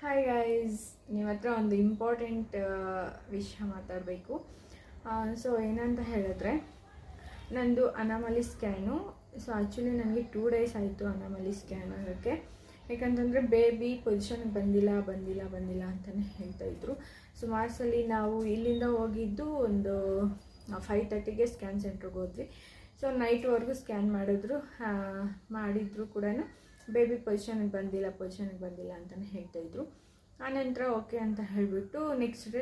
Hi guys ನಿಮ್ಮ ಹತ್ರ ಒಂದು ಇಂಪಾರ್ಟೆಂಟ್ ವಿಷಯ ಮಾತಾಡಬೇಕು. ಸೊ ಏನಂತ ಹೇಳಿದ್ರೆ, ನಂದು ಅನಾಮಲಿ ಸ್ಕ್ಯಾನು ಸೊ ಆ್ಯಕ್ಚುಲಿ ನನಗೆ ಟೂ ಡೇಸ್ ಆಯಿತು ಅನಾಮಲಿ ಸ್ಕ್ಯಾನ್ ಆಗೋಕ್ಕೆ. ಯಾಕಂತಂದರೆ ಬೇಬಿ ಪೊಸಿಷನ್ ಬಂದಿಲ್ಲ ಬಂದಿಲ್ಲ ಬಂದಿಲ್ಲ ಅಂತಲೇ ಹೇಳ್ತಾಯಿದ್ರು ಸುಮಾರು ಸಲ ನಾವು ಇಲ್ಲಿಂದ ಹೋಗಿದ್ದು ಒಂದು ಫೈವ್ ತರ್ಟಿಗೆ ಸ್ಕ್ಯಾನ್ ಸೆಂಟ್ರಿಗೆ ಹೋದ್ವಿ. ಸೊ ನೈಟ್ವರೆಗೂ ಸ್ಕ್ಯಾನ್ ಮಾಡಿದ್ರು ಮಾಡಿದ್ರು ಕೂಡ ಬೇಬಿ ಪೊಸಿಷನಿಗೆ ಬಂದಿಲ್ಲ ಪೊಸಿಷನಿಗೆ ಬಂದಿಲ್ಲ ಅಂತಲೇ ಹೇಳ್ತಾಯಿದ್ರು ಆನಂತರ ಓಕೆ ಅಂತ ಹೇಳಿಬಿಟ್ಟು ನೆಕ್ಸ್ಟ್ ಡೇ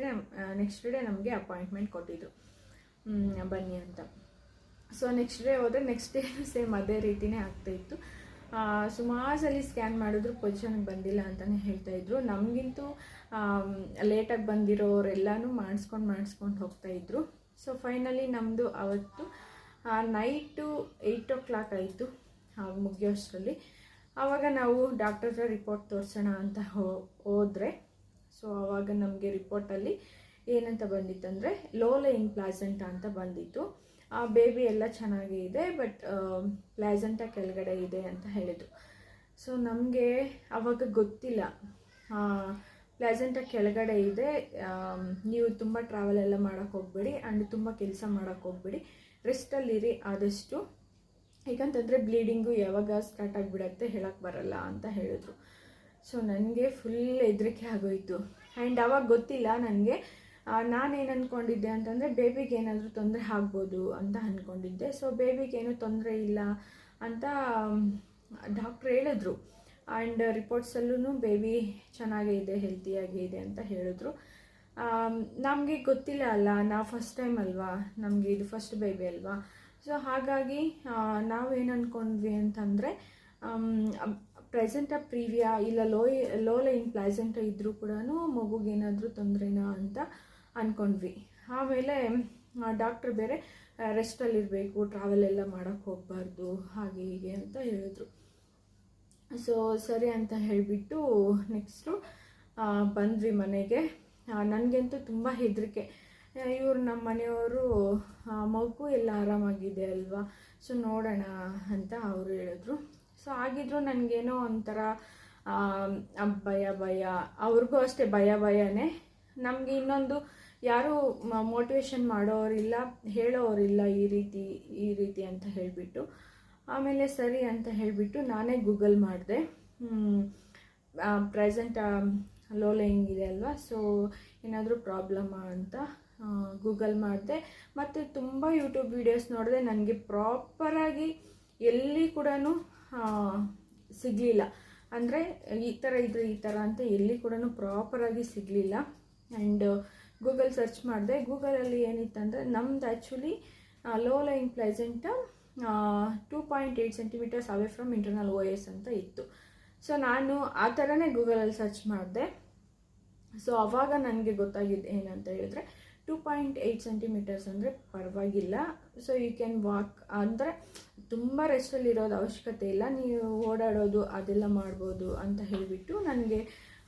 ನೆಕ್ಸ್ಟ್ ಡೇ ನಮಗೆ ಅಪಾಯಿಂಟ್ಮೆಂಟ್ ಕೊಟ್ಟಿದ್ರು. ಬನ್ನಿ ಅಂತ. ಸೊ ನೆಕ್ಸ್ಟ್ ಡೇ ಹೋದರೆ ನೆಕ್ಸ್ಟ್ ಡೇ ಸೇಮ್ ಅದೇ ರೀತಿನೇ ಆಗ್ತಾಯಿತ್ತು ಸುಮಾರು ಸಲ ಸ್ಕ್ಯಾನ್ ಮಾಡಿದ್ರು ಪೊಸಿಷನ್ಗೆ ಬಂದಿಲ್ಲ ಅಂತಲೇ ಹೇಳ್ತಾಯಿದ್ರು ನಮಗಿಂತೂ ಲೇಟಾಗಿ ಬಂದಿರೋರೆಲ್ಲನೂ ಮಾಡಿಸ್ಕೊಂಡು ಮಾಡಿಸ್ಕೊಂಡು ಹೋಗ್ತಾಯಿದ್ರು ಸೊ ಫೈನಲಿ ನಮ್ಮದು ಅವತ್ತು ನೈಟು ಏಯ್ಟ್ ಓ ಕ್ಲಾಕ್ ಆಯಿತು ಮುಗಿಯೋಷ್ಟರಲ್ಲಿ. ಆವಾಗ ನಾವು ಡಾಕ್ಟರ್ ಹತ್ರ ರಿಪೋರ್ಟ್ ತೋರಿಸೋಣ ಅಂತ ಹೋದರೆ. ಸೊ ಆವಾಗ ನಮಗೆ ರಿಪೋರ್ಟಲ್ಲಿ ಏನಂತ ಬಂದಿತ್ತಂದರೆ ಲೋಲೈನ್ ಪ್ಲಾಸೆಂಟ ಅಂತ ಬಂದಿತ್ತು. ಆ ಬೇಬಿ ಎಲ್ಲ ಚೆನ್ನಾಗೇ ಇದೆ ಬಟ್ ಪ್ಲಾಸೆಂಟ ಕೆಳಗಡೆ ಇದೆ ಅಂತ ಹೇಳಿದರು. ಸೊ ನಮಗೆ ಆವಾಗ ಗೊತ್ತಿಲ್ಲ. ಪ್ಲಾಸೆಂಟ ಕೆಳಗಡೆ ಇದೆ ನೀವು ತುಂಬ ಟ್ರಾವೆಲ್ ಎಲ್ಲ ಮಾಡೋಕ್ಕೆ ಹೋಗಬೇಡಿ ಆ್ಯಂಡ್ ತುಂಬ ಕೆಲಸ ಮಾಡೋಕ್ಕೆ ಹೋಗಬೇಡಿ. ರೆಸ್ಟಲ್ಲಿರಿ ಆದಷ್ಟು ಯಾಕಂತಂದರೆ ಬ್ಲೀಡಿಂಗು ಯಾವಾಗ ಸ್ಟಾರ್ಟ್ ಆಗಿಬಿಡತ್ತೆ ಹೇಳಕ್ಕೆ ಬರಲ್ಲ ಅಂತ ಹೇಳಿದ್ರು. ಸೊ ನನಗೆ ಫುಲ್ ಹೆದರಿಕೆ ಆಗೋಯಿತು. ಆ್ಯಂಡ್ ಅವಾಗ ಗೊತ್ತಿಲ್ಲ ನನಗೆ ನಾನೇನು ಅಂದ್ಕೊಂಡಿದ್ದೆ ಅಂತಂದರೆ ಬೇಬಿಗೆ ಏನಾದರೂ ತೊಂದರೆ ಆಗ್ಬೋದು ಅಂತ ಅಂದ್ಕೊಂಡಿದ್ದೆ ಸೊ ಬೇಬಿಗೇನು ತೊಂದರೆ ಇಲ್ಲ ಅಂತ ಡಾಕ್ಟ್ರ್ ಹೇಳಿದ್ರು. ಆ್ಯಂಡ್ ರಿಪೋರ್ಟ್ಸಲ್ಲೂ ಬೇಬಿ ಚೆನ್ನಾಗೇ ಇದೆ ಹೆಲ್ತಿಯಾಗಿ ಇದೆ ಅಂತ ಹೇಳಿದ್ರು. ನಮಗೆ ಗೊತ್ತಿಲ್ಲ ಅಲ್ಲ, ನಾವು ಫಸ್ಟ್ ಟೈಮ್ ಅಲ್ವಾ? ನಮಗೆ ಇದು ಫಸ್ಟ್ ಬೇಬಿ ಅಲ್ವಾ? ಸೊ ಹಾಗಾಗಿ ನಾವೇನು ಅಂದ್ಕೊಂಡ್ವಿ ಅಂತಂದರೆ ಪ್ರೆಸೆಂಟ ಪ್ರೀವಿಯಾ ಇಲ್ಲ ಲೋ ಲೋ ಲೈನ್ ಪ್ಲಾಸೆಂಟ ಇದ್ದರೂ ಕೂಡ ಮಗುಗೇನಾದರೂ ತೊಂದರೆನಾ ಅಂತ ಅಂದ್ಕೊಂಡ್ವಿ ಆಮೇಲೆ ಡಾಕ್ಟ್ರ್ ಬೇರೆ ರೆಸ್ಟಲ್ಲಿರಬೇಕು ಟ್ರಾವೆಲ್ ಎಲ್ಲ ಮಾಡೋಕ್ಕೆ ಹೋಗಬಾರ್ದು, ಹಾಗೆ, ಹೀಗೆ ಅಂತ ಹೇಳಿದ್ರು. ಸೊ ಸರಿ ಅಂತ ಹೇಳಿಬಿಟ್ಟು ನೆಕ್ಸ್ಟು ಬಂದ್ವಿ ಮನೆಗೆ. ನನಗಂತೂ ತುಂಬ ಹೆದರಿಕೆ. ಇವ್ರು ನಮ್ಮ ಮನೆಯವರು ಮಗು ಎಲ್ಲ ಆರಾಮಾಗಿದೆ ಅಲ್ವಾ? ಸೊ ನೋಡೋಣ ಅಂತ ಅವರು ಹೇಳಿದ್ರು. ಸೊ ಆಗಿದ್ರು ನನಗೇನೋ ಒಂಥರ ಭಯ ಭಯ. ಅವ್ರಿಗೂ ಅಷ್ಟೇ ಭಯ, ಭಯನೇ. ನಮಗೆ ಇನ್ನೊಂದು ಯಾರೂ ಮೋಟಿವೇಶನ್ ಮಾಡೋರಿಲ್ಲ, ಹೇಳೋರಿಲ್ಲ ಈ ರೀತಿ ಈ ರೀತಿ ಅಂತ ಹೇಳಿಬಿಟ್ಟು. ಆಮೇಲೆ ಸರಿ ಅಂತ ಹೇಳಿಬಿಟ್ಟು ನಾನೇ ಗೂಗಲ್ ಮಾಡಿದೆ. ಪ್ರೆಸೆಂಟ್ ಲೋ ಹಿಂಗಿದೆ ಇದೆ ಅಲ್ವಾ? ಸೊ ಏನಾದರೂ ಪ್ರಾಬ್ಲಮ್ಮಾ ಅಂತ ಗೂಗಲ್ ಮಾಡಿದೆ. ಮತ್ತು ತುಂಬ ಯೂಟ್ಯೂಬ್ ವೀಡಿಯೋಸ್ ನೋಡಿದೆ. ನನಗೆ ಪ್ರಾಪರಾಗಿ ಎಲ್ಲಿ ಕೂಡ ಸಿಗಲಿಲ್ಲ. ಅಂದರೆ ಈ ಥರ ಇದ್ರೆ ಈ ಥರ ಅಂತ ಎಲ್ಲಿ ಕೂಡ ಪ್ರಾಪರಾಗಿ ಸಿಗಲಿಲ್ಲ. ಆ್ಯಂಡ್ ಗೂಗಲ್ ಸರ್ಚ್ ಮಾಡಿದೆ. ಗೂಗಲಲ್ಲಿ ಏನಿತ್ತಂದರೆ ನಮ್ದು actually low lying placenta two point eight centimetres away from internal O S ಅಂತ ಇತ್ತು. ಸೊ ನಾನು ಆ ಥರನೇ ಗೂಗಲಲ್ಲಿ ಸರ್ಚ್ ಮಾಡಿದೆ. ಸೊ ಅವಾಗ ನನಗೆ ಗೊತ್ತಾಗಿದ್ದು ಏನಂತ ಹೇಳಿದ್ರೆ ಟೂ ಪಾಯಿಂಟ್ ಏಯ್ಟ್ ಸೆಂಟಿಮೀಟರ್ಸ್ ಅಂದರೆ ಪರವಾಗಿಲ್ಲ. ಸೊ ಯು ಕ್ಯಾನ್ ವಾಕ್ ಅಂದರೆ ತುಂಬ ರೆಸ್ಟಲ್ಲಿ ಇರೋದು ಅವಶ್ಯಕತೆ ಇಲ್ಲ. ನೀವು ಓಡಾಡೋದು ಅದೆಲ್ಲ ಮಾಡ್ಬೋದು ಅಂತ ಹೇಳಿಬಿಟ್ಟು ನನಗೆ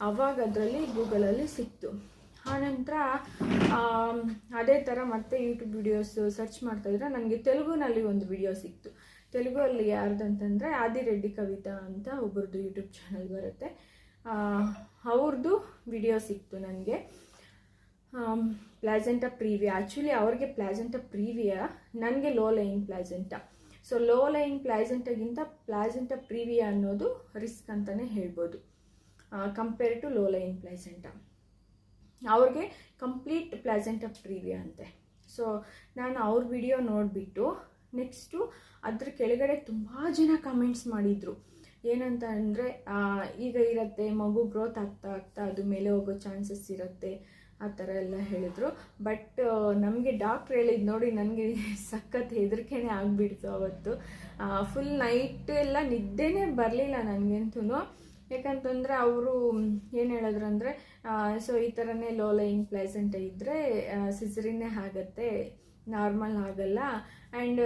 ಅವಾಗ ಅದರಲ್ಲಿ ಗೂಗಲಲ್ಲಿ ಸಿಕ್ತು. ಆನಂತರ ಅದೇ ಥರ ಮತ್ತೆ ಯೂಟ್ಯೂಬ್ ವಿಡಿಯೋಸ್ ಸರ್ಚ್ ಮಾಡ್ತಾಯಿದ್ರೆ ನನಗೆ ತೆಲುಗುನಲ್ಲಿ ಒಂದು ವಿಡಿಯೋ ಸಿಕ್ತು. ತೆಲುಗುವಲ್ಲಿ ಯಾರ್ದಂತಂದರೆ ಆದಿರೆಡ್ಡಿ ಕವಿತಾ ಅಂತ ಒಬ್ಬರದ್ದು ಯೂಟ್ಯೂಬ್ ಚಾನಲ್ ಬರುತ್ತೆ. ಅವ್ರದ್ದು ವಿಡಿಯೋ ಸಿಕ್ತು ನನಗೆ ಪ್ಲಾಸೆಂಟ ಪ್ರೀವಿಯಾ ಆ್ಯಕ್ಚುಲಿ ಅವ್ರಿಗೆ ಪ್ಲಾಸೆಂಟ ಪ್ರೀವಿಯಾ ನನಗೆ low lying placenta so low lying ಪ್ಲಾಸೆಂಟಗಿಂತ placenta previa ಅನ್ನೋದು ರಿಸ್ಕ್ ಅಂತಲೇ ಹೇಳ್ಬೋದು. Compare to low lying placenta ಅವ್ರಿಗೆ ಕಂಪ್ಲೀಟ್ ಪ್ಲಾಸೆಂಟ ಪ್ರೀವಿಯಾ ಅಂತೆ. ಸೊ ನಾನು ಅವ್ರ ವಿಡಿಯೋ ನೋಡಿಬಿಟ್ಟು ನೆಕ್ಸ್ಟು ಅದ್ರ ಕೆಳಗಡೆ ತುಂಬ ಜನ ಕಮೆಂಟ್ಸ್ ಮಾಡಿದರು. ಏನಂತ ಅಂದರೆ ಈಗ ಇರುತ್ತೆ, ಮಗು ಗ್ರೋತ್ ಆಗ್ತಾ ಆಗ್ತಾ ಅದು ಮೇಲೆ ಹೋಗೋ ಚಾನ್ಸಸ್ ಇರುತ್ತೆ. ಆ ಥರ ಎಲ್ಲ ಹೇಳಿದರು. ಬಟ್ ನಮಗೆ ಡಾಕ್ಟ್ರ್ ಹೇಳಿದ್ದು ನೋಡಿ ನನಗೆ ಸಖತ್ ಹೆದರಿಕೆನೇ ಆಗಿಬಿಡ್ತು ಅವತ್ತು. ಫುಲ್ ನೈಟ್ ಎಲ್ಲ ನಿದ್ದೆನೇ ಬರಲಿಲ್ಲ ನನಗಂತೂ ಯಾಕಂತಂದರೆ ಅವರು ಏನು ಹೇಳಿದ್ರು ಅಂದರೆ ಸೊ ಈ ಥರನೇ ಲೋ ಲೈಯಿಂಗ್ ಪ್ಲೇಸೆಂಟ್ ಇದ್ದರೆ ಸಿಸರಿನೇ ಆಗತ್ತೆ ನಾರ್ಮಲ್ ಆಗಲ್ಲ. ಆ್ಯಂಡ್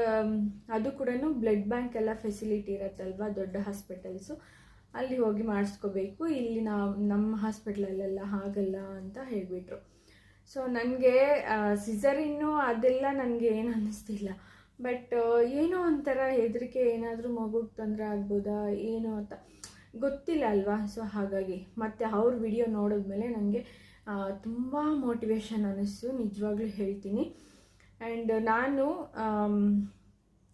ಅದು ಕೂಡ ಬ್ಲಡ್ ಬ್ಯಾಂಕ್ ಎಲ್ಲ ಫೆಸಿಲಿಟಿ ಇರತ್ತಲ್ವ, ದೊಡ್ಡ ಹಾಸ್ಪಿಟಲ್ಸು ಅಲ್ಲಿ ಹೋಗಿ ಮಾಡಿಸ್ಕೋಬೇಕು. ಇಲ್ಲಿ ನಾವು ನಮ್ಮ ಹಾಸ್ಪಿಟ್ಲಲ್ಲೆಲ್ಲ ಹಾಗಲ್ಲ ಅಂತ ಹೇಳಿಬಿಟ್ರು. ಸೊ ನನಗೆ ಸಿಸರಿನ್ನು ಅದೆಲ್ಲ ನನಗೆ ಏನು ಅನ್ನಿಸ್ತಿಲ್ಲ. ಬಟ್ ಏನೋ ಒಂಥರ ಹೆದರಿಕೆ, ಏನಾದರೂ ಮಗುಗೆ ತೊಂದರೆ ಆಗ್ಬೋದಾ, ಏನೋ ಅಂತ. ಗೊತ್ತಿಲ್ಲ ಅಲ್ವಾ? ಸೊ ಹಾಗಾಗಿ. ಮತ್ತು ಅವ್ರ ವಿಡಿಯೋ ನೋಡಿದ್ಮೇಲೆ ನನಗೆ ತುಂಬ ಮೋಟಿವೇಶನ್ ಅನ್ನಿಸ್ತು. ನಿಜವಾಗ್ಲೂ ಹೇಳ್ತೀನಿ. ಆ್ಯಂಡ್ ನಾನು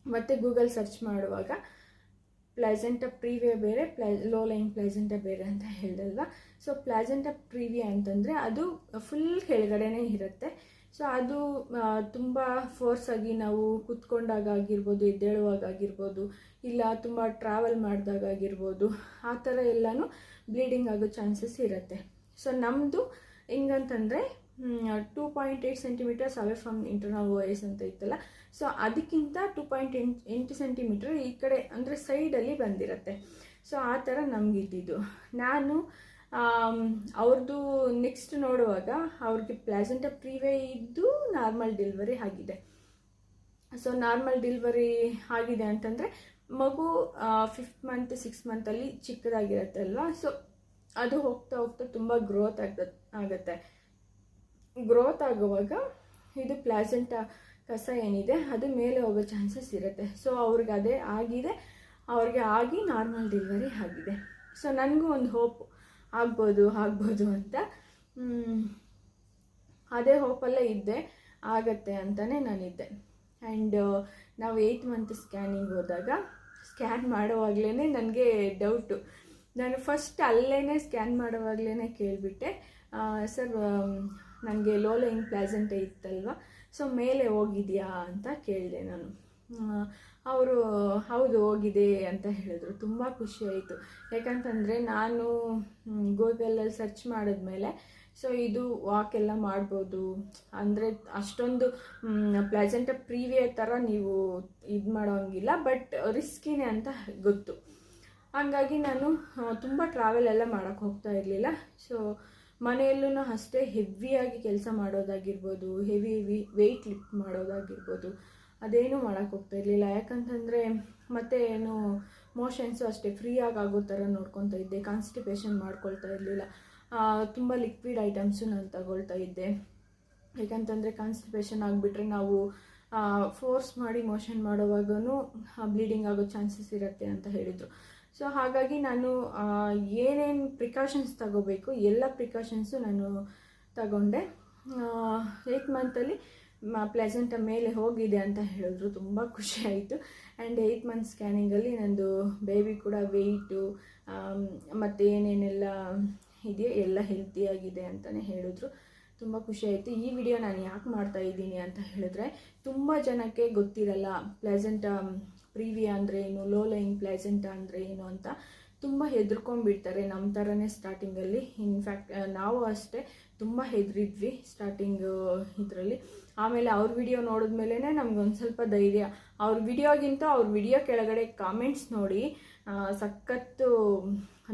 ಮತ್ತೆ ಗೂಗಲ್ ಸರ್ಚ್ ಮಾಡುವಾಗ ಪ್ಲೆಸೆಂಟ ಪ್ರೀವಿಯ ಬೇರೆ ಪ್ಲಾ ಲೋ ಲೈನ್ ಪ್ಲೆಸೆಂಟ ಬೇರೆ ಅಂತ ಹೇಳ್ದಲ್ವ? ಸೊ ಪ್ಲಾಜೆಂಟ ಪ್ರೀವಿಯ ಅಂತಂದರೆ ಅದು ಫುಲ್ ಕೆಳಗಡೆನೇ ಇರುತ್ತೆ. ಸೊ ಅದು ತುಂಬ ಫೋರ್ಸ್ ಆಗಿ ನಾವು ಕುತ್ಕೊಂಡಾಗ ಆಗಿರ್ಬೋದು, ಎದ್ದೇಳುವಾಗ ಆಗಿರ್ಬೋದು, ಇಲ್ಲ ತುಂಬ ಟ್ರಾವೆಲ್ ಮಾಡಿದಾಗ ಆಗಿರ್ಬೋದು, ಆ ಥರ ಎಲ್ಲನೂ ಬ್ಲೀಡಿಂಗ್ ಆಗೋ ಚಾನ್ಸಸ್ ಇರುತ್ತೆ. ಸೊ ನಮ್ಮದು ಹೆಂಗಂತಂದರೆ two point eight centimetres away from internal voice ಅಂತ ಇತ್ತಲ್ಲ. ಸೊ ಅದಕ್ಕಿಂತ ಟೂ ಪಾಯಿಂಟ್ ಎಂಟು ಎಂಟು ಸೆಂಟಿಮೀಟರ್ ಈ ಕಡೆ ಅಂದರೆ ಸೈಡಲ್ಲಿ ಬಂದಿರುತ್ತೆ. ಸೊ ಆ ಥರ ನಮಗಿದ್ದಿದ್ದು. ನಾನು ಅವ್ರದ್ದು ನೆಕ್ಸ್ಟ್ ನೋಡುವಾಗ ಅವ್ರಿಗೆ ಪ್ಲಾಸೆಂಟ ಪ್ರೀವೇ ಇದ್ದು ನಾರ್ಮಲ್ ಡೆಲಿವರಿ ಆಗಿದೆ. ಸೊ ನಾರ್ಮಲ್ ಡೆಲಿವರಿ ಆಗಿದೆ ಅಂತಂದರೆ ಮಗು ಫಿಫ್ತ್ ಮಂತ್ ಸಿಕ್ಸ್ ಮಂತಲ್ಲಿ ಚಿಕ್ಕದಾಗಿರುತ್ತೆ ಅಲ್ವಾ? ಸೊ ಅದು ಹೋಗ್ತಾ ಹೋಗ್ತಾ ತುಂಬ ಗ್ರೋತ್ ಆಗ ಆಗುತ್ತೆ. ಗ್ರೋತ್ ಆಗುವಾಗ ಇದು ಪ್ಲಾಸೆಂಟ ಕಸ ಏನಿದೆ, ಅದು ಮೇಲೆ ಹೋಗೋ ಚಾನ್ಸಸ್ ಇರುತ್ತೆ. ಸೊ ಅವ್ರಿಗೆ ಅದೇ ಆಗಿದೆ. ಅವ್ರಿಗೆ ಆಗಿ ನಾರ್ಮಲ್ ಡೆಲಿವರಿ ಆಗಿದೆ. ಸೊ ನನಗೂ ಒಂದು ಹೋಪ್ ಆಗ್ಬೋದು ಆಗ್ಬೋದು ಅಂತ. ಅದೇ ಹೋಪಲ್ಲೇ ಇದ್ದೆ. ಆಗತ್ತೆ ಅಂತಲೇ ನಾನಿದ್ದೆ. ಆ್ಯಂಡ್ ನಾವು ಏಯ್ಟ್ ಮಂತ್ ಸ್ಕ್ಯಾನಿಂಗ್ ಹೋದಾಗ ಸ್ಕ್ಯಾನ್ ಮಾಡುವಾಗಲೇ ನನಗೆ ಡೌಟು ನಾನು ಫಸ್ಟ್ ಅಲ್ಲೇ ಸ್ಕ್ಯಾನ್ ಮಾಡುವಾಗಲೇ ಕೇಳಿಬಿಟ್ಟೆ. ಸರ್ ನನಗೆ ಲೋ ಲೈಂಗ್ ಪ್ಲ್ಯಾಸೆಂಟೇ ಇತ್ತಲ್ವ? ಸೊ ಮೇಲೆ ಹೋಗಿದೆಯಾ ಅಂತ ಕೇಳಿದೆ ನಾನು. ಅವರು, ಹೌದು ಹೋಗಿದೆ ಅಂತ ಹೇಳಿದ್ರು. ತುಂಬ ಖುಷಿ ಆಯಿತು. ಯಾಕಂತಂದರೆ ನಾನು ಗೂಗಲಲ್ಲಿ ಸರ್ಚ್ ಮಾಡಿದ್ಮೇಲೆ, ಸೊ ಇದು ವಾಕ್ ಎಲ್ಲ ಮಾಡ್ಬೋದು. ಅಂದರೆ ಅಷ್ಟೊಂದು ಪ್ಲೆಸೆಂಟ್ ಪ್ರೀವಿಯ ಥರ ನೀವು ಇದು ಮಾಡೋಂಗಿಲ್ಲ, ಬಟ್ ರಿಸ್ಕಿನೇ ಅಂತ ಗೊತ್ತು. ಹಂಗಾಗಿ ನಾನು ತುಂಬ ಟ್ರಾವೆಲ್ ಎಲ್ಲ ಮಾಡೋಕ್ಕೆ ಹೋಗ್ತಾ ಇರಲಿಲ್ಲ. ಸೊ ಮನೆಯಲ್ಲೂ ಅಷ್ಟೇ ಹೆವಿಯಾಗಿ ಕೆಲಸ ಮಾಡೋದಾಗಿರ್ಬೋದು, ಹೆವಿ ಹೆವಿ ವೆಯ್ಟ್ ಲಿಫ್ಟ್ ಮಾಡೋದಾಗಿರ್ಬೋದು, ಅದೇನೂ ಮಾಡೋಕ್ಕೆ ಹೋಗ್ತಾ ಇರಲಿಲ್ಲ. ಯಾಕಂತಂದರೆ ಮತ್ತೆ ಏನು ಮೋಷನ್ಸು ಅಷ್ಟೇ ಫ್ರೀಯಾಗಿ ಆಗೋ ಥರ ನೋಡ್ಕೊತಾ ಇದ್ದೆ ಕಾನ್ಸ್ಟಿಪೇಷನ್ ಮಾಡ್ಕೊಳ್ತಾ ಇರಲಿಲ್ಲ. ತುಂಬ ಲಿಕ್ವಿಡ್ ಐಟಮ್ಸು ನಾನು ತಗೊಳ್ತಾ ಇದ್ದೆ. ಯಾಕಂತಂದರೆ ಕಾನ್ಸ್ಟಿಪೇಷನ್ ಆಗಿಬಿಟ್ರೆ ನಾವು ಫೋರ್ಸ್ ಮಾಡಿ ಮೋಷನ್ ಮಾಡೋವಾಗೂ ಬ್ಲೀಡಿಂಗ್ ಆಗೋ ಚಾನ್ಸಸ್ ಇರುತ್ತೆ ಅಂತ ಹೇಳಿದರು. ಸೊ ಹಾಗಾಗಿ ನಾನು ಏನೇನು ಪ್ರಿಕಾಷನ್ಸ್ ತಗೋಬೇಕು, ಎಲ್ಲ ಪ್ರಿಕಾಷನ್ಸು ನಾನು ತಗೊಂಡೆ. ಏಯ್ಟ್ ಮಂತಲ್ಲಿ ಪ್ಲೆಸೆಂಟ ಮೇಲೆ ಹೋಗಿದೆ ಅಂತ ಹೇಳಿದ್ರು. ತುಂಬ ಖುಷಿ ಆಯಿತು. ಆ್ಯಂಡ್ ಏಯ್ಟ್ ಮಂತ್ ಸ್ಕ್ಯಾನಿಂಗಲ್ಲಿ ನಂದು ಬೇಬಿ ಕೂಡ ವೆಯ್ಟು ಮತ್ತು ಏನೇನೆಲ್ಲ ಇದೆಯೋ ಎಲ್ಲ ಹೆಲ್ತಿಯಾಗಿದೆ ಅಂತಲೇ ಹೇಳಿದ್ರು. ತುಂಬ ಖುಷಿ ಆಯಿತು. ಈ ವಿಡಿಯೋ ನಾನು ಯಾಕೆ ಮಾಡ್ತಾ ಇದ್ದೀನಿ ಅಂತ ಹೇಳಿದ್ರೆ, ತುಂಬ ಜನಕ್ಕೆ ಗೊತ್ತಿರಲ್ಲ ಪ್ಲೆಸೆಂಟ ಪ್ರೀವಿಯ ಅಂದರೆ ಏನು ಲೋ ಲೈನ್ ಪ್ಲೆಸೆಂಟ್ ಅಂದರೆ ಏನು ಅಂತ ತುಂಬ ಹೆದರ್ಕೊಂಡ್ಬಿಡ್ತಾರೆ ನಮ್ಮ ಥರನೇ ಸ್ಟಾರ್ಟಿಂಗಲ್ಲಿ ಇನ್ಫ್ಯಾಕ್ಟ್ ನಾವು ಅಷ್ಟೇ ತುಂಬ ಹೆದರಿದ್ವಿ ಸ್ಟಾರ್ಟಿಂಗ್ ಇದರಲ್ಲಿ. ಆಮೇಲೆ ಅವ್ರ ವಿಡಿಯೋ ನೋಡಿದ್ಮೇಲೆ ನಮ್ಗೊಂದು ಸ್ವಲ್ಪ ಧೈರ್ಯ. ಅವ್ರ ವಿಡಿಯೋಗಿಂತ ಅವ್ರ ವಿಡಿಯೋ ಕೆಳಗಡೆ ಕಾಮೆಂಟ್ಸ್ ನೋಡಿ ಸಖತ್ತು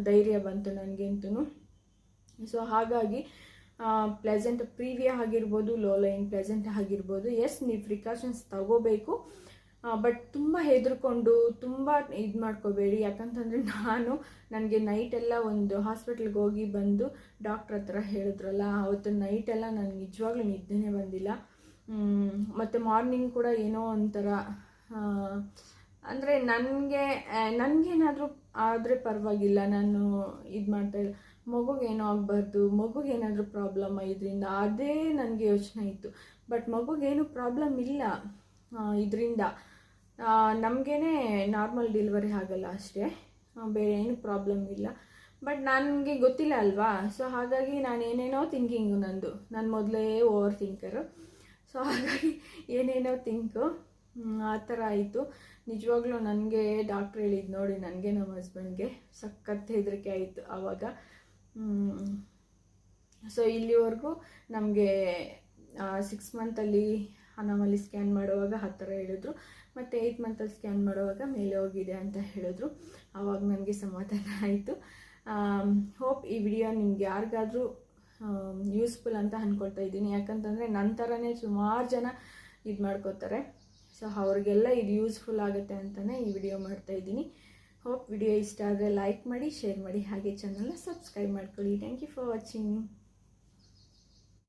ಧೈರ್ಯ ಬಂತು ನನಗಂತೂ ಸೊ ಹಾಗಾಗಿ ಪ್ಲೆಸೆಂಟ್ ಪ್ರೀವಿಯ ಆಗಿರ್ಬೋದು ಲೋ ಲೈನ್ ಪ್ಲೆಸೆಂಟ್ ಆಗಿರ್ಬೋದು ಎಸ್ ನೀವು ಪ್ರಿಕಾಷನ್ಸ್ ತಗೋಬೇಕು. ಬಟ್ ತುಂಬ ಹೆದರ್ಕೊಂಡು ತುಂಬ ಇದು ಮಾಡ್ಕೋಬೇಡಿ. ಯಾಕಂತಂದರೆ ನಾನು ನನಗೆ ನೈಟೆಲ್ಲ ಒಂದು ಹಾಸ್ಪಿಟ್ಲಿಗೆ ಹೋಗಿ ಬಂದು ಡಾಕ್ಟ್ರ್ ಹತ್ರ ಹೇಳಿದ್ರಲ್ಲ, ಅವತ್ತು ನೈಟೆಲ್ಲ ನನಗೆ ನಿಜವಾಗ್ಲೂ ನಿದ್ದೆನೇ ಬಂದಿಲ್ಲ. ಮತ್ತು ಮಾರ್ನಿಂಗ್ ಕೂಡ ಏನೋ ಒಂಥರ ಅಂದರೆ ನನಗೆ ನನಗೇನಾದರೂ ಆದರೆ ಪರವಾಗಿಲ್ಲ. ನಾನು ಇದು ಮಾಡ್ತಾ ಇಲ್ಲ ಮಗುಗೇನೋ ಆಗಬಾರ್ದು ಮಗುಗೇನಾದರೂ ಪ್ರಾಬ್ಲಮ್ ಇದರಿಂದ ಅದೇ ನನಗೆ ಯೋಚನೆ ಇತ್ತು. ಬಟ್ ಮಗುಗೇನು ಪ್ರಾಬ್ಲಮ್ ಇಲ್ಲ ಇದರಿಂದ. ನಮಗೇ ನಾರ್ಮಲ್ ಡೆಲಿವರಿ ಆಗಲ್ಲ ಅಷ್ಟೇ. ಬೇರೆ ಏನು ಪ್ರಾಬ್ಲಮ್ ಇಲ್ಲ. ಬಟ್ ನನಗೆ ಗೊತ್ತಿಲ್ಲ ಅಲ್ವಾ? ಸೊ ಹಾಗಾಗಿ ನಾನು ಏನೇನೋ ಥಿಂಕಿಂಗು ನಂದು. ನಾನು ಮೊದಲೇ ಓವರ್ ಥಿಂಕರು ಸೊ ಹಾಗಾಗಿ ಏನೇನೋ ಥಿಂಕು ಆ ಥರ ಆಯಿತು. ನಿಜವಾಗ್ಲೂ ನನಗೆ ಡಾಕ್ಟ್ರ್ ಹೇಳಿದ್ದು ನೋಡಿ ನನಗೆ ನಮ್ಮ ಹಸ್ಬೆಂಡ್ಗೆ ಸಖತ್ ಹೆದರಿಕೆ ಆಯಿತು ಆವಾಗ ಸೊ ಇಲ್ಲಿವರೆಗೂ ನಮಗೆ ಸಿಕ್ಸ್ ಮಂತಲ್ಲಿ ಅನಾಮಲಿ ಸ್ಕ್ಯಾನ್ ಮಾಡುವಾಗ ಆ ಥರ ಹೇಳಿದ್ರು, ಮತ್ತು ಏಯ್ಟ್ ಮಂತಲ್ಲಿ ಸ್ಕ್ಯಾನ್ ಮಾಡುವಾಗ ಮೇಲೆ ಹೋಗಿದೆ ಅಂತ ಹೇಳಿದ್ರು. ಆವಾಗ ನನಗೆ ಸಮಾಧಾನ ಆಯಿತು. ಹೋಪ್ ಈ ವಿಡಿಯೋ ನಿಮ್ಗೆ ಯಾರಿಗಾದರೂ ಯೂಸ್ಫುಲ್ ಅಂತ ಅಂದ್ಕೊಳ್ತಾ ಇದ್ದೀನಿ. ಯಾಕಂತಂದರೆ ನನ್ನ ಥರನೇ ಸುಮಾರು ಜನ ಇದು ಮಾಡ್ಕೋತಾರೆ. ಸೊ ಅವ್ರಿಗೆಲ್ಲ ಇದು ಯೂಸ್ಫುಲ್ ಆಗುತ್ತೆ ಅಂತಲೇ ಈ ವಿಡಿಯೋ ಮಾಡ್ತಾ ಇದ್ದೀನಿ. ಹೋಪ್ ವಿಡಿಯೋ ಇಷ್ಟ ಆದರೆ ಲೈಕ್ ಮಾಡಿ ಶೇರ್ ಮಾಡಿ, ಹಾಗೆ ಚಾನಲ್ನ ಸಬ್ಸ್ಕ್ರೈಬ್ ಮಾಡ್ಕೊಳ್ಳಿ. Thank you for watching